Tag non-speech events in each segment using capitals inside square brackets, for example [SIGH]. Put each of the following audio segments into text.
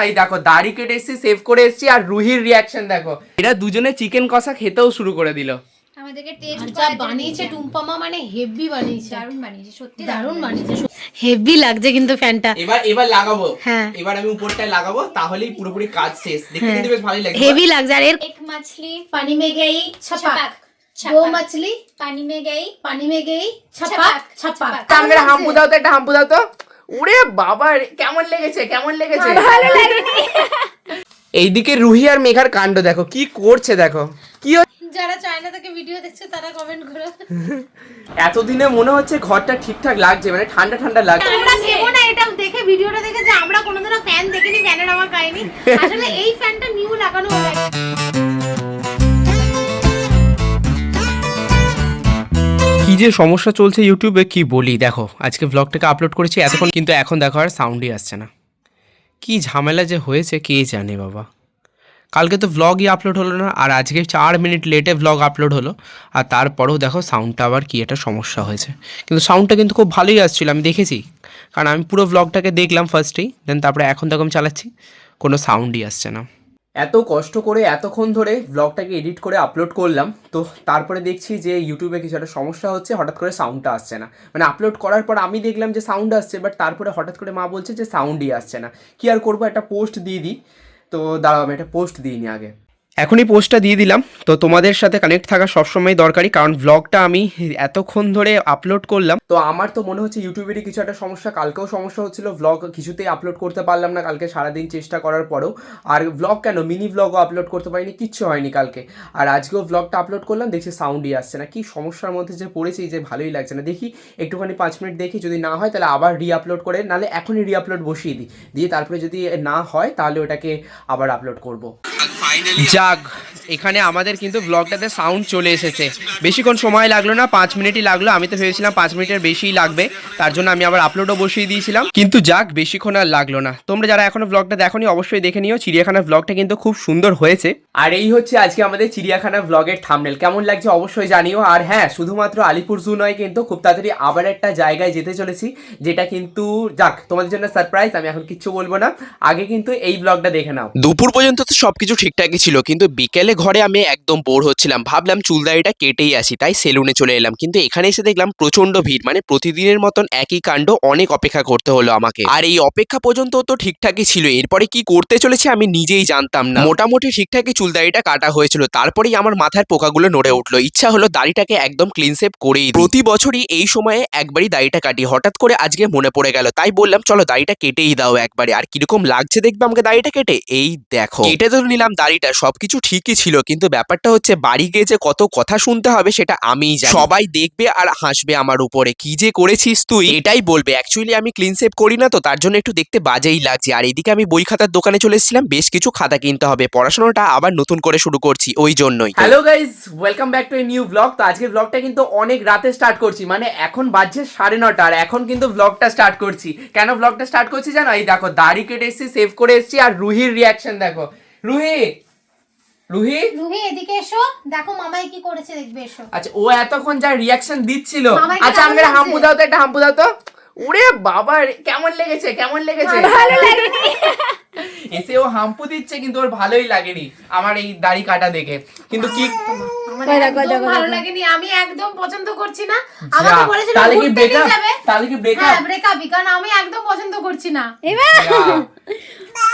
এই দেখো দাড়ি কেটে এসেছি সেভ করে এসেছি আর রুহির রিয়াকশন দেখো এরা দুজনে চিকেন কষা খেতেও শুরু করে দিল আমাদেরকে টেস্ট আর যা বানিয়েছে টুম্পামা মানে হেভি বানিয়েছে দারুণ বানিয়েছে সত্যি দারুণ বানিয়েছে হেভি লাগছে কিন্তু ফ্যানটা এবার এবার লাগাবো হ্যাঁ। এবার আমি উপরটায় লাগাবো তাহলেই পুরোপুরি কাজ শেষ দেখতে কিন্তু বেশ ভালোই লাগছে হেভি লাগছে আর এর एक मछली পানি মে গেই छपाक দো মাছলি पानी में गई পানি মে গেই ছাপাক छपाक ছাপাক छपाक আমাকে একটা হাম্পু দাও তো একটা হাম্পু দাও তো ওরে বাবা কেমন লেগেছে কেমন লেগেছে? ভালো লাগেনি। এইদিকে রুহি আর মেঘার কাণ্ড দেখো কি করছে দেখো? কি? যারা চায়না থেকে ভিডিও দেখছে তারা কমেন্ট করো। এতদিনে মনে হচ্ছে ঘরটা ঠিকঠাক লাগছে মানে ঠান্ডা ঠান্ডা লাগছে। আমরা নেব না এটা দেখে ভিডিওটা দেখে যে আমরা কোনোদিনও ফ্যান দেখিনি ফ্যানের আমার পাইনি আসলে এই ফ্যানটা নিউ লাগানো হবে যে সমস্যা চলছে ইউটিউবে কি বলি? দেখো, আজকে ব্লগটাকে আপলোড করেছি, এতক্ষণ কিন্তু এখন দেখো আর সাউন্ডই আসছে না। কি ঝামেলা যে হয়েছে, কে জানে বাবা। কালকে তো ব্লগই আপলোড হলো না, আর আজকে চার মিনিট লেটে ভ্লগ আপলোড হলো, আর তারপরেও দেখো সাউন্ডটা আবার কি একটা সমস্যা হয়েছে। কিন্তু সাউন্ডটা কিন্তু খুব ভালোই আসছিল, আমি দেখেছি। কারণ আমি পুরো ব্লগটাকে দেখলাম ফার্স্টেই দেন তারপরে এখন আমি চালাচ্ছি, কোনো সাউন্ডই আসছে না। এত কষ্ট করে এতক্ষণ ধরে ব্লগটাকে এডিট করে আপলোড করলাম, তো তারপরে দেখছি যে ইউটিউবে কিছু একটা সমস্যা হচ্ছে, হঠাৎ করে সাউন্ডটা আসছে না। মানে আপলোড করার পর আমি দেখলাম যে সাউন্ড আসছে বাট তারপরে হঠাৎ করে মা বলছে যে সাউন্ডই আসছে না। কি আর করব, একটা পোস্ট দিয়ে দিই। তো দাঁড়াও, আমি একটা পোস্ট দিইনি আগে। এখনই পোস্টটা দিয়ে দিলাম। তো তোমাদের সাথে কানেক্ট থাকা সবসময় দরকারি কারণ ব্লগটা আমি এতক্ষণ ধরে আপলোড করলাম। তো আমার তো মনে হচ্ছে ইউটিউবেরই কিছু একটা সমস্যা কালকেও সমস্যা হচ্ছিল ব্লগ কিছুতেই আপলোড করতে পারলাম না কালকে সারাদিন চেষ্টা করার পরেও। আর ব্লগ কেন? মিনি ব্লগও আপলোড করতে পারিনি কিচ্ছু হয়নি কালকে। আর আজকেও ব্লগটা আপলোড করলাম দেখছি সাউন্ডই আসছে না। কি সমস্যার মধ্যে যে পড়েছি যে ভালোই লাগছে না। দেখি একটুখানি পাঁচ মিনিট দেখি যদি না হয় তাহলে আবার রি আপলোড করে নাহলে এখনই রি আপলোড বসিয়ে দিই। দিয়ে তারপরে যদি না হয় তাহলে ওটাকে আবার আপলোড করব। যাক এখানে আমাদের কিন্তু ব্লগটাতে সাউন্ড চলে এসেছে। বেশিক্ষণ সময় লাগল না, পাঁচ মিনিটই লাগল। আমি তো ভেবেছিলাম পাঁচ মিনিটের বেশিই লাগবে। তার জন্য আমি আবার আপলোডও বসিয়ে দিয়েছিলাম। কিন্তু যাক, বেশিক্ষণ আর লাগল না। তোমরা যারা এখনও ব্লগটা দেখোনি, অবশ্যই দেখে নিও। চিড়িয়াখানার ব্লগটা কিন্তু খুব সুন্দর হয়েছে। আর এই হচ্ছে আজকে আমাদের চিড়িয়াখানা ব্লগের থামনেল কেমন লাগছে অবশ্যই জানিও। আর হ্যাঁ শুধুমাত্র আলিপুর জু নয় কিন্তু খুব তাড়াতাড়ি আবার একটা জায়গায় যেতে চলেছি, যেটা কিন্তু যাক, তোমাদের জন্য সারপ্রাইজ আমি এখন কিচ্ছু বলব না। আগে কিন্তু এই ব্লগটা দেখে নাও। দুপুর পর্যন্ত তো সবকিছু ঠিকঠাকই ছিল, কিন্তু বিকেলে ঘরে আমি একদম বোর হচ্ছিলাম। ভাবলাম চুলদাড়িটা কেটেই আসি, তাই সেলুনে চলে এলাম। কিন্তু এখানে এসে দেখলাম প্রচণ্ড ভিড় মানে প্রতিদিনের মতন একই কাণ্ড অনেক অপেক্ষা করতে হলো আমাকে। আর এই অপেক্ষা পর্যন্ত তো ঠিকঠাকই ছিল, এরপরে কি করতে চলেছে আমি নিজেই জানতাম না। মোটামুটি ঠিকঠাকই চুলদাড়িটা কাটা হয়েছিল, তারপরেই আমার মাথার পোকাগুলো নড়ে উঠল। ইচ্ছা হলো দাড়িটাকে একদম ক্লিন সেভ করেই প্রতি বছরই এই সময়ে একবারই দাড়িটা কাটি, হঠাৎ করে আজকে মনে পড়ে গেল, তাই বললাম, চলো দাড়িটা কেটেই দাও একবারে। আর কীরকম লাগছে দেখবে আমাকে দাড়িটা কেটে? এই দেখো। কেটে তো নিলাম দাড়িটা সবকিছু ঠিকই ছিল কিন্তু ব্যাপারটা হচ্ছে বাড়ি গিয়ে যে কত কথা শুনতে হবে সেটা আমিই জানি। সবাই দেখবে আর হাসবে আমার উপরে। কি যে করেছিস তুই? এটাই বলবে। অ্যাকচুয়ালি আমি ক্লিন সেভ করি না তো তার জন্য একটু দেখতে বাজেই লাগছে। আর এদিকে আমি বই খাতার দোকানে চলে এসেছিলাম বেশ কিছু খাতা কিনতে হবে। পড়াশোনাটা আবার নতুন করে শুরু করছি ওই জন্যই। Hello guys welcome back to new blog তো আজকের ব্লগটা কিন্তু অনেক রাতে স্টার্ট করছি। মানে এখন বাজছে সাড়ে নটা আর এখন কিন্তু ব্লগটা স্টার্ট করছি। কেন ব্লগটা স্টার্ট করছি জানো? এই দেখো দাড়ি কেটে এসেছি সেভ করে এসেছি আর রুহির রিয়াকশন দেখো। রুহি! রুহি? রুহি এদিকে এসো। দেখো মামাই কি করেছে দেখবে এসো। আচ্ছা ও এতক্ষণ যা রিয়াকশন দিচ্ছিল। আচ্ছা লাগছে? হাম্পু দাও তো একটা হাম্পু দাও তো। ওরে বাবা কেমন লেগেছে কেমন লেগেছে? ভালো লাগেনি এসে ও হাম্পু দিচ্ছে কিন্তু ওর ভালোই লাগেনি আমার এই দাড়ি কাটা দেখে। কিন্তু কি আমার ভালো লাগেনি। আমি একদম পছন্দ করছি না। আমাকে বলেছিল তাহলে কি ব্রেকআপ তাহলে কি ব্রেকআপ হ্যাঁ কারণ আমি একদম পছন্দ করছি না। এবার [LAUGHS]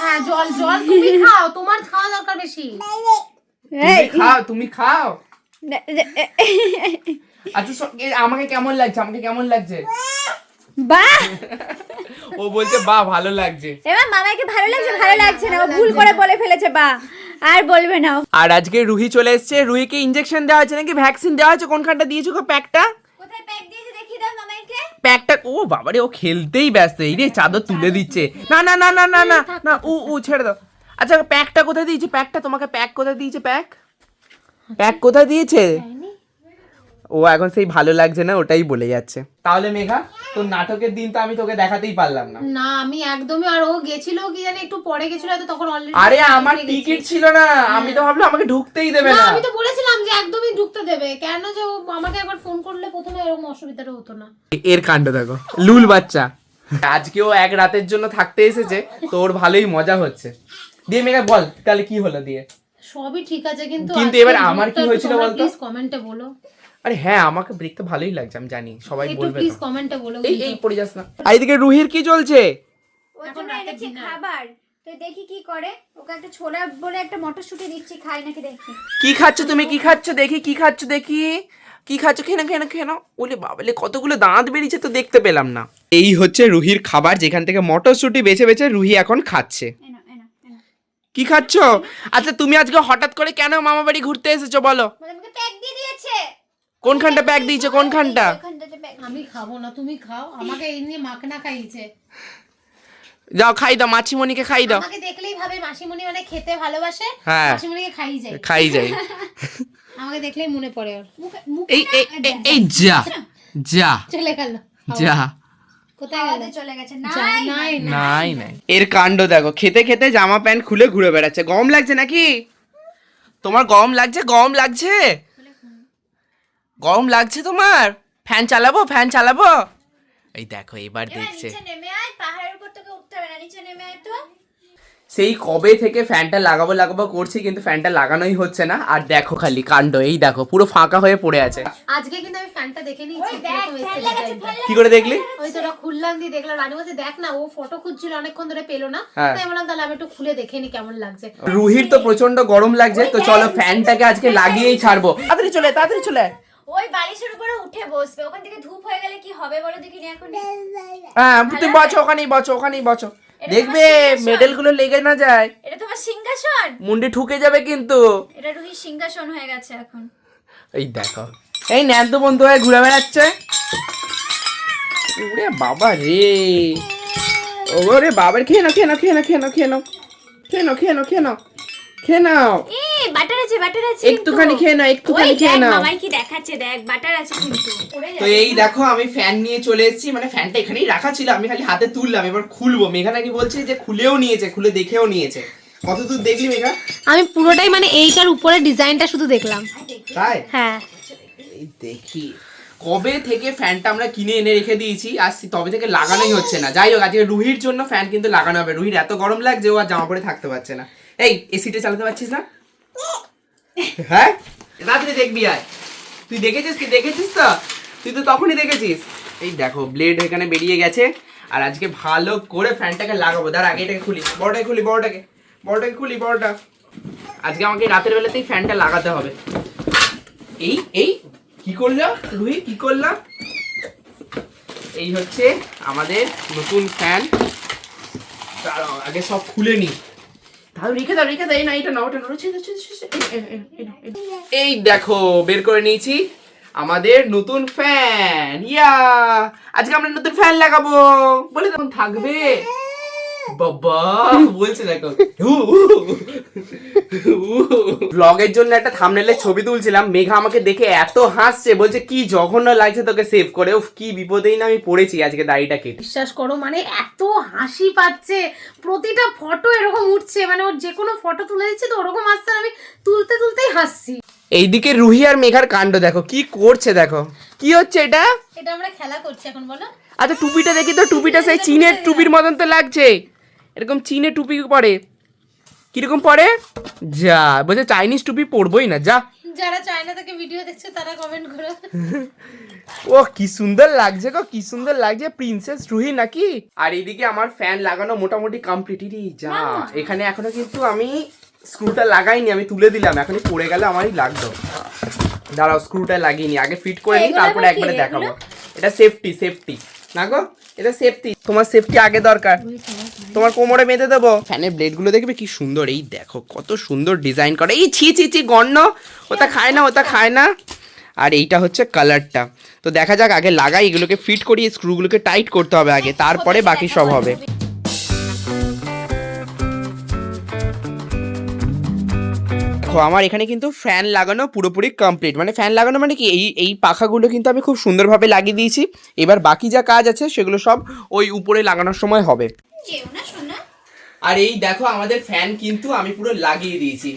হ্যাঁ জল জল তুমি খাও তোমার খাওয়া দরকার বেশি। তুমি খাও তুমি খাও। আচ্ছা আমাকে কেমন লাগছে আমাকে কেমন লাগছে? বাহ ও বলছে বা ভালো লাগছে। এবার মামাকে ভালো লাগছে ভালো লাগছে না ও ভুল করে বলে ফেলেছে বা। আর বলবে না আর আজকে রুহি চলে এসেছে রুহিকে ইনজেকশন দেওয়া হয়েছে নাকি ভ্যাকসিন দেওয়া হয়েছে কোনখানটা দিয়েছ গো প্যাকটা কোথায় প্যাক দিয়েছে দেখি দাও মামাকে প্যাকটা ও বাবারে ও খেলতেই ব্যস্ত এই রে চাদর তুলে দিচ্ছে। না না না না না না না ও ও ছেড়ে দাও। আচ্ছা প্যাকটা কোথায় দিয়েছে? প্যাকটা তোমাকে প্যাক কোথায় দিয়েছে প্যাক প্যাক কোথায় দিয়েছে? ও এখন সেই ভালো লাগছে না ওটাই বলে যাচ্ছে। তাহলে মেঘা তোর নাটকের দিন তো আমি তোকে দেখাতেই পারলাম না। না আমি একদমই আর ও গেছিল কি জানি একটু পরে গেছিল হয়তো তখন অলরেডি আরে আমার টিকিট ছিল না আমি তো ভাবলাম আমাকে ঢুকতেই দেবে না আমি তো বলেছিলাম যে একদমই ঢুকতে দেবে কেন যে ও আমাকে একবার ফোন করলে প্রথমে এরকম অসুবিধাটা হতো না। এর কাণ্ড দেখো লুল বাচ্চা। আজকেও এক রাতের জন্য থাকতে এসেছে তো ওর ভালোই মজা হচ্ছে। দিয়ে মেঘা বল তাহলে কি হলো দিয়ে? সবই ঠিক আছে কিন্তু কিন্তু এবার আমার কি হয়েছিল বলতো? প্লিজ কমেন্টে বলো। আরে হ্যাঁ আমাকে দেখতে ভালোই লাগছে আমি জানি সবাই বলবে প্লিজ তো। কমেন্টে বলো এই এই পড়ে যাস না। আর এদিকে রুহির কি চলছে? এখন এনেছি। খাবার। তো দেখি কি করে। ওকে একটা ছোলা বলে একটা মটরশুঁটি দিচ্ছি খাই নাকি দেখি। কি খাচ্ছ তুমি? কি খাচ্ছ? দেখি কি খাচ্ছ? দেখি। কি খাচ্ছ? খেয়ে না খেয়ে না খেয়ে না ওলে বাবালে কতগুলো দাঁত বেরিয়েছে তো দেখতে পেলাম না। এই হচ্ছে রুহির খাবার যেখান থেকে মটরশুঁটি বেছে বেছে রুহি এখন খাচ্ছে। এনো এনো এনো কি খাচ্ছ? আচ্ছা তুমি আজকে হঠাৎ করে কেন মামা বাড়ি ঘুরতে এসেছ বলো বলে আমাকে প্যাক দিয়ে দিয়েছে কোনখানটা প্যাক দিয়েছে? কোনখানটা? আমি খাব না তুমি খাও। আমাকে এই নিয়ে মাখনা খাইয়েছে। যাও খাই দাও মাছিমণিকে খাই দাও। আমাকে দেখলেই ভাবে মাসিমণি মানে খেতে ভালোবাসে হ্যাঁ। মাসিমণিকে খাই যায়। খাই যাই আমাকে দেখলেই মনে পড়ে ওর। এই এই এই- এই যা যা চলে গেল। যা। কোথায় গেল? চলে গেছে। যা, নাই। নাই। নাই নাই। এর কাণ্ড দেখো খেতে খেতে জামা প্যান্ট খুলে ঘুরে বেড়াচ্ছে। গম লাগছে নাকি? তোমার গম লাগছে? গম লাগছে? গরম লাগছে তোমার? ফ্যান চালাবো ফ্যান চালাবো? এই দেখো এবার দেখছে। নিচে নেমে আয় পাহাড়ের উপর তোকে উঠতে হবে না নিচে নেমে আয় তো। সেই কবে থেকে ফ্যানটা লাগাবো লাগাবো করছি কিন্তু ফ্যানটা লাগানোই হচ্ছে না। আর দেখো খালি কাণ্ড এই দেখো পুরো ফাঁকা হয়ে পড়ে আছে। আজকে কিন্তু আমি ফ্যানটা দেখে নিয়েছি কি করে দেখলি? ওই তো ওটা খুললাম দিয়ে দেখলাম রানী বলছে দেখ না ও ফটো খুঁজছিল অনেকক্ষণ ধরে পেল না। হ্যাঁ। তাই বললাম তাহলে আমি একটু খুলে দেখে নি কেমন লাগছে। রুহির তো প্রচণ্ড গরম লাগছে তো চলো ফ্যানটাকে আজকে লাগিয়েই ছাড়বো। তাড়াতাড়ি চলে তাড়াতাড়ি চলে। আয়। ওই বালিশের উপরে উঠে বসবে ওখান থেকে ধূপ হয়ে গেলে কি হবে বলো দেখিনি এখন? হ্যাঁ তুমি ওখানেই বছো ওখানেই বছো দেখবে মেডেলগুলো লেগে না যায়। এটা তোমার সিংহাসন? মুন্ডে ঠুকে যাবে কিন্তু। এটা রুহির সিংহাসন হয়ে গেছে এখন। এই দেখো এই ন্যান্ত বন্ধু হয়ে ঘুরে বেড়াচ্ছে। ওরে বাবা রে। ওরে বাবার খেয়ে নাও খেয়ে নাও খেয়ে নাও খেয়ে নাও খেয়ে নাও। খেয়ে নাও খেয়ে নাও খেয়ে নাও খেয়ে নাও। বাটার আছে বাটার আছে একটুখানি খেয়ে নাও একটুখানি খেয়ে দেখ মামাই কি দেখাচ্ছে দেখ বাটার আছে কিন্তু। তো এই দেখো আমি ফ্যান নিয়ে চলে এসেছি মানে ফ্যানটা এখানেই রাখা ছিল আমি খালি হাতে তুললাম এবার খুলবো। মেঘা নাকি বলছে যে খুলেও নিয়েছে খুলে দেখেও নিয়েছে। কত দূর দেখলি মেঘা? আমি পুরোটাই মানে এইটার উপরে ডিজাইনটা শুধু দেখলাম। তাই? হ্যাঁ। এই দেখি। কবে থেকে ফ্যানটা আমরা কিনে এনে রেখে দিয়েছি আর তবে থেকে লাগানোই হচ্ছে না। যাই হোক আজকে রুহির জন্য ফ্যান কিন্তু লাগানো হবে। রুহির এত গরম লাগছে ও আর জামা পরে থাকতে পারছে না। এই এসিটা চালাতে পারছিস না? হ্যাঁ? রাত্রে দেখবি আয়। তুই দেখেছিস তুই দেখেছিস তো? তুই তো তখনই দেখেছিস। এই দেখো ব্লেড এখানে বেরিয়ে গেছে। আর আজকে ভালো করে ফ্যানটাকে লাগাবো। দাঁড়া, আগে এটাকে খুলি। বড়টাকে খুলি, বড়টাকে। বড়টাকে খুলি, বড়টা। আজকে আমাকে রাতের বেলাতেই ফ্যানটা লাগাতে হবে। এই এই, কি করলাম? রুহি, কি করলাম? এই হচ্ছে আমাদের নতুন ফ্যান আগে সব খুলে নি। রেখে দাও, রেখে না ওটা। এই দেখো, বের করে নিয়েছি আমাদের নতুন ফ্যান ইয়া! আজকে আমরা নতুন ফ্যান লাগাবো। বলে তখন থাকবে। বাবা বলছে দেখো ব্লগের জন্য একটা থামনেলের ছবি তুলছিলাম। মেঘা আমাকে দেখে এত হাসছে বলছে কি জঘন্য লাগছে তোকে সেভ করে। উফ কি বিপদেই না আমি পড়েছি আজকে দাড়িটা কেটে বিশ্বাস করো মানে এত হাসি পাচ্ছে। প্রতিটা ফটো এরকম উঠছে মানে ওর যে কোনো ফটো তুলে দিচ্ছে তো ওরকম আসছে আর আমি তুলতে তুলতেই হাসছি। এইদিকে রুহি আর মেঘার কাণ্ড দেখো কি করছে দেখো। কি হচ্ছে এটা? এটা আমরা খেলা করছি এখন বলো। আচ্ছা টুপিটা দেখি তো টুপিটা সেই চীনের টুপির মতন তো লাগছে। এরকম চীনে টুপি পরে কীরকম পরে যা বলছে চাইনিজ টুপি পরবই না যা। যারা চায়না থেকে ভিডিও দেখছে তারা কমেন্ট করো। ও কি সুন্দর লাগছে গো কি সুন্দর লাগছে প্রিন্সেস রুহি নাকি? আর এইদিকে আমার ফ্যান লাগানো মোটামুটি কমপ্লিট যা। এখানে এখনও কিন্তু আমি স্ক্রুটা লাগাইনি আমি তুলে দিলাম এখনই পড়ে গেলে আমারই লাগতো দাঁড়াও স্ক্রুটা লাগিয়ে নি আগে ফিট করে নিই তারপরে একবারে দেখাবো। এটা সেফটি সেফটি না গো? এটা সেফটি তোমার সেফটি আগে দরকার। তোমার কোমরে বেঁধে দেবো। ফ্যানের ব্লেডগুলো দেখবে কি সুন্দর, এই দেখো কত সুন্দর ডিজাইন করা। এই ছি ছি ছি গণ্য ওটা খায় না, ওটা খায় না। আর এইটা হচ্ছে কালারটা তো দেখা যাক, আগে লাগাই, এগুলোকে ফিট করি স্ক্রুগুলোকে টাইট করতে হবে আগে, তারপরে বাকি সব হবে। দেখো আমার এখানে কিন্তু ফ্যান লাগানো পুরোপুরি কমপ্লিট মানে ফ্যান লাগানো মানে কি এই এই পাখাগুলো কিন্তু আমি খুব সুন্দরভাবে লাগিয়ে দিয়েছি। এবার বাকি যা কাজ আছে সেগুলো সব ওই উপরে লাগানোর সময় হবে। আর এই দেখো আমাদের ফ্যান কিন্তু আমি পুরো লাগিয়ে দিয়েছি।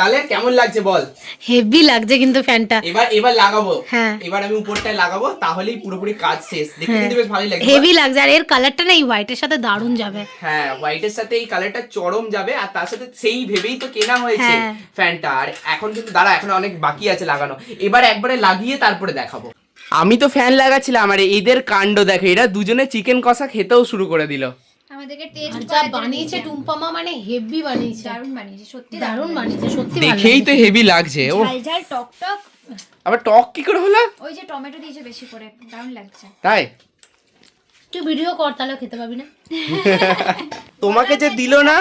তাহলে কেমন লাগছে বল? হেভি লাগছে কিন্তু ফ্যানটা। এবার এবার লাগাবো। হ্যাঁ। এবার আমি উপরটায় লাগাবো তাহলেই পুরোপুরি কাজ শেষ। দেখতে কিন্তু বেশ ভালোই লাগবে হেভি লাগছে আর এর কালারটা না এই হোয়াইটের সাথে দারুণ যাবে। হ্যাঁ হোয়াইটের সাথে এই কালারটা চরম যাবে আর তার সাথে সেই ভেবেই তো কেনা হয়েছে হ্যাঁ। ফ্যানটা। আর এখন কিন্তু দাঁড়া এখন অনেক বাকি আছে লাগানো। এবার একবারে লাগিয়ে তারপরে দেখাবো। আমি তো ফ্যান লাগাচ্ছিলাম আর এদের কাণ্ড দেখো। এরা দুজনে চিকেন কষা খেতেও শুরু করে দিল। আমাদেরকে টেস্ট যা বানিয়েছে টুম্পামা মানে হেভি বানিয়েছে। দারুণ বানিয়েছে সত্যি দারুণ বানিয়েছে। সত্যি দেখেই তো হেভি লাগছে। ও ঝাল ঝাল টক টক। আবার টক কি করে হলো? ওই যে টমেটো দিয়েছে বেশি করে দারুণ লাগছে। তাই? তুই ভিডিও কর তাহলে খেতে পাবি না। [LAUGHS] তোমাকে যে দিল না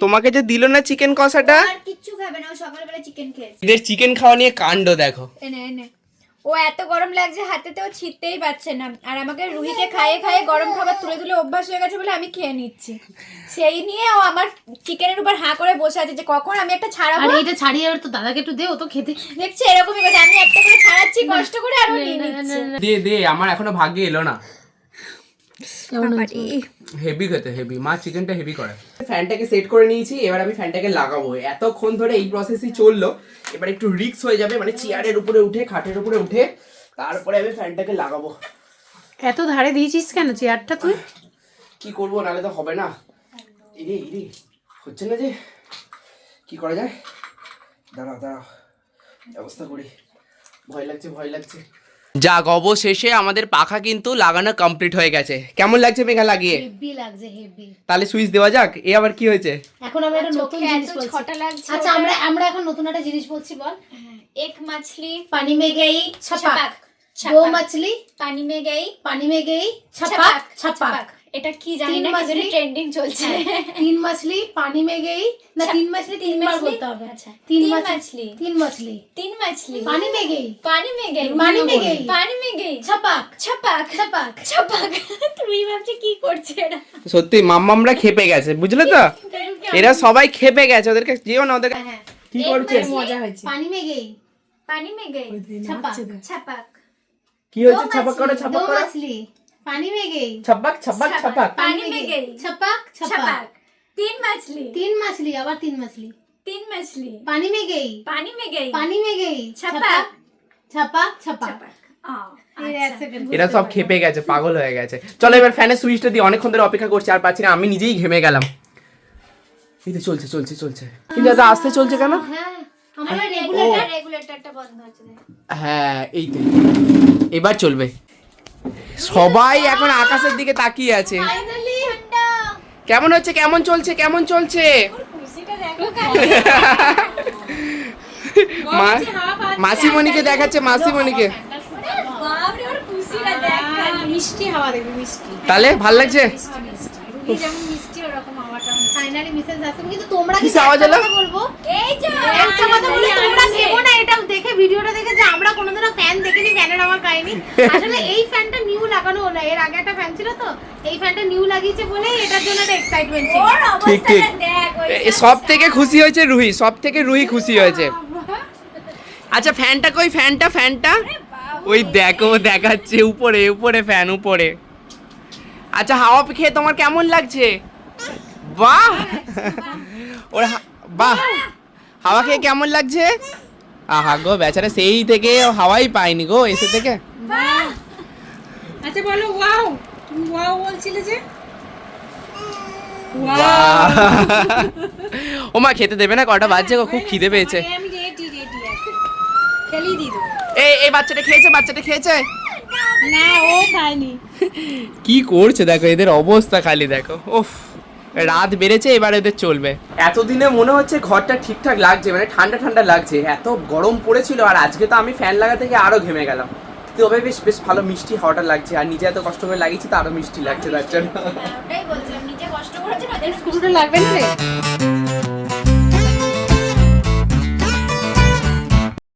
তোমাকে যে দিল না চিকেন কষাটা? আর কিচ্ছু খাবে না ও সকালবেলা চিকেন খেয়েছে। এদের চিকেন খাওয়া নিয়ে কাণ্ড দেখো। এনে এনে। ও এত গরম লাগছে হাতে তো ছিটতেই পারছে না। আর আমাকে রুহিকে খাইয়ে খাইয়ে গরম খাবার তুলে তুলে অভ্যাস হয়ে গেছে বলে আমি খেয়ে নিচ্ছি। সেই নিয়ে ও আমার চিকেনের উপর হাঁ করে বসে আছে যে কখন আমি একটা আর ছাড়াবো এইটা ছাড়িয়ে আর তো দাদাকে একটু দে ও তো খেতে দেখছি এরকমই কথা আমি একটা করে ছাড়াচ্ছি কষ্ট করে আর ও নিয়ে নিচ্ছে। দে দে আমার এখনও ভাগ্যে এলো না? হেভি খেতে হেভি মা চিকেনটা হেভি করে। ফ্যানটাকে সেট করে নিয়েছি এবার আমি ফ্যানটাকে লাগাবো। এতক্ষণ ধরে এই প্রসেসই চলল এবার একটু রিক্স হয়ে যাবে মানে চেয়ারের উপরে উঠে খাটের উপরে উঠে তারপরে আমি ফ্যানটাকে লাগাবো। এত ধারে দিয়েছিস কেন চেয়ারটা তুই? কি করব নাহলে তো হবে না। ইরে ইরে হচ্ছে না যে কি করা যায়? দাঁড়াও দাঁড়াও ব্যবস্থা করি। ভয় লাগছে ভয় লাগছে। যাক অবশেষে আমাদের পাখা কিন্তু লাগানো কমপ্লিট হয়ে গেছে। কেমন লাগছে মেঘা লাগিয়ে? হেভি লাগছে হেভি তাহলে সুইচ দেওয়া যাক এ আবার কি হয়েছে? এখন আমরা একটা নতুন জিনিস বলছি। ছটা লাগছে আচ্ছা আমরা আমরা এখন নতুন একটা জিনিস বলছি বল। হ্যাঁ, এক মাছলি পানি মে গেই ছপাক। ছপাক। দো মাছলি পানি মে গই পানি মে গেই ছপাক। ছপাক। এটা কি জানি না। কিন্তু ট্রেন্ডিং চলছে। তিন মাছলি পানি মে গেই না তিন মাছলি তিনবার মাছলি? বলতে হবে। আচ্ছা, তিন তিন মাছলি মাছলি। তিন মাছলি তিন মাছলি পানি মে গেই পানি মে গই পানি মে গই। পানি মে গই ছপাক। ছপাক। ছপাক। ছপাক। [LAUGHS] তুই ভাবছি কি করছে এরা? সত্যি মাম্মামরা খেপে গেছে বুঝলে তো? [LAUGHS] এরা সবাই খেপে গেছে ওদেরকে যেও না ওদেরকে হ্যাঁ। কি করছে? মজা পানি মে গেই পানি মে গই ছপাক ছপাক। কি হয়েছে ছাপাক করো ছাপাক করো। মাছলি মে গই ছপাক ছপাক ছপাক তিন মাছলি। তিন মাছলি আবার তিন মাছলি। তিন মাছলি। পানি মে গেই পানি মে গই পানি মে গেই ছপাক ছপাক ছপাক। ছপাক। ও এই এক আচ্ছা। সেকেন্ড এরা সব খেপে গেছে পাগল হয়ে গেছে। চলো এবার ফ্যানের সুইচটা দিয়ে অনেকক্ষণ ধরে অপেক্ষা করছি আর পাচ্ছি না আমি নিজেই ঘেমে গেলাম। এই তো চলছে চলছে চলছে। কিন্তু এত আস্তে চলছে কেন? হ্যাঁ আমার রেগুলেটর রেগুলেটরটা বন্ধ হচ্ছে। হ্যাঁ এই তো। এবার চলবে। সবাই এখন আকাশের দিকে তাকিয়ে আছে। কেমন হচ্ছে? কেমন চলছে? কেমন চলছে? মা মাসিমণিকে দেখাচ্ছে মাসিমণিকে। তাহলে ভালো লাগছে? মিষ্টি ওরকম ফাইনালি মিসেস আসেন কিন্তু তোমরা কি আওয়াজ একটা বলব। এই যে একটা কথা বলি তোমরা ভেবো না এটা দেখে ভিডিওটা দেখে যে আমরা কোনোদিনও ফ্যান দেখিনি ফ্যানের আমার কাহিনী আসলে এই ফ্যানটা নিউ লাগানো হলো এর আগে একটা ফ্যান ছিল তো এই ফ্যানটা নিউ লাগিয়েছে বলে এটার জন্য একটা এক্সাইটমেন্ট ছিল। ঠিক ঠিক। অবস্থাটা দেখ ওই এ, সব থেকে খুশি হয়েছে রুহি সব থেকে রুহি খুশি হয়েছে। আচ্ছা ফ্যানটা কই? ফ্যানটা ফ্যানটা ওই দেখো দেখাচ্ছে উপরে উপরে ফ্যান উপরে। আচ্ছা হাওয়া খেয়ে তোমার কেমন লাগছে? বাহ! [LAUGHS] ওর বাহ! হাওয়া খেয়ে কেমন লাগছে? আহা গো বেচারা সেই থেকে হাওয়াই পায়নি গো এসে থেকে। আচ্ছা বলো ওয়াও! তুমি ওয়াও বলছিলে যে? ও [LAUGHS] মা খেতে দেবে না কটা বাজছে গো খুব খিদে পেয়েছে। এই এই বাচ্চাটা খেয়েছে বাচ্চাটা খেয়েছে? না ও খায়নি। [LAUGHS] কি করছে দেখো এদের অবস্থা খালি দেখো উফ। রাত বেড়েছে এবার এদের চলবে। এতদিনে মনে হচ্ছে ঘরটা ঠিকঠাক লাগছে মানে ঠান্ডা ঠান্ডা লাগছে। এত গরম পড়েছিল আর আজকে তো আমি ফ্যান লাগা থেকে আরও ঘেমে গেলাম। তবে বেশ বেশ ভালো মিষ্টি হওয়াটা লাগছে আর নিজে এত কষ্ট করে লাগিয়েছি তো আরও মিষ্টি লাগছে তার জন্য। ওটাই বলছিলাম নিজে কষ্ট করেছে না স্কুলটা লাগবে না